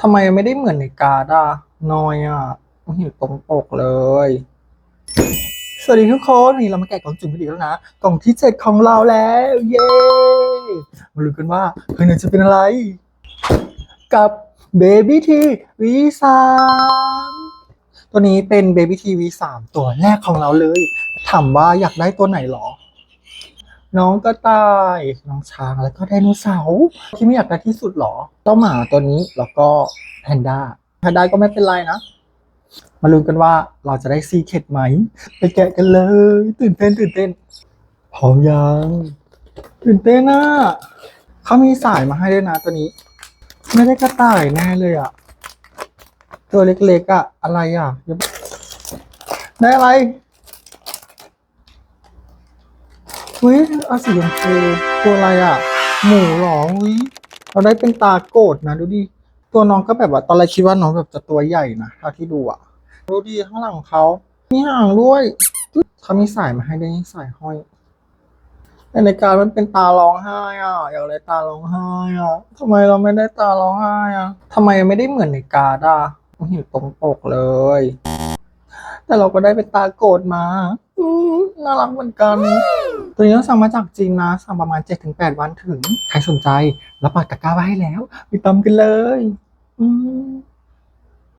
ทำไมไม่ได้เหมือนในการ์ดอะน้อยอะไม่เห็นตรงปกเลย สวัสดีทุกคนนี่เรามาแกะกล่องจุ่มกันอีกแล้วนะ กล่องที่เจ็ดของเราแล้ว เย้มาลุ้นกันว่าเพื่อนจะเป็นอะไร กับ Baby T V3 ตัวนี้เป็น Baby T V3 ตัวแรกของเราเลย ถามว่าอยากได้ตัวไหนหรอ น้องกระต่าย น้องช้างแล้วก็ไดโนเสาร์ที่ไม่อยากได้ที่สุดหรอเจ้าหมาตัวนี้แล้วก็แพนด้าแพนด้าก็ไม่เป็นไรนะ มาลุ้นกันว่าเราจะได้ซีเคดไหม ไปแกะกันเลย ตื่นเต้นตื่นเต้นพร้อมยังตื่นเต้นนะเขามีสายมาให้ด้วยนะตัวนี้ ไม่ได้กระต่ายแน่เลยอะตัวเล็กๆอะอะไรอะได้อะไร เฮ้ยอาสีชมพูตัวอะไรอะ หมูเหรอเฮ้ยเราได้เป็นตาโกรธนะ ดูดิ ตัวน้องก็แบบว่าตอนแรกคิดว่าน้องแบบจะตัวใหญ่นะเท่าที่ดูอะดูดิข้างหลังของเขามีหางด้วยเขามีสายมาให้ด้วยนี่สายห้อยแต่ในการมันเป็นตาร้องไห้อะอยากได้ตาร้องไห้อะทำไมเราไม่ได้ตาร้องไห้อะทำไมไม่ได้เหมือนในการ์ดอะไม่เห็นตรงปกเลย แต่เราก็ได้เป็นตาโกรธมาอืน่ารักเหมือนกัน ตัวนี้ต้องสั่งมาจากจีนนะสั่งประมาณ 7-8 วันถึง ใครสนใจรับปากตะกร้าไว้ให้แล้วไปตากันเลย อืม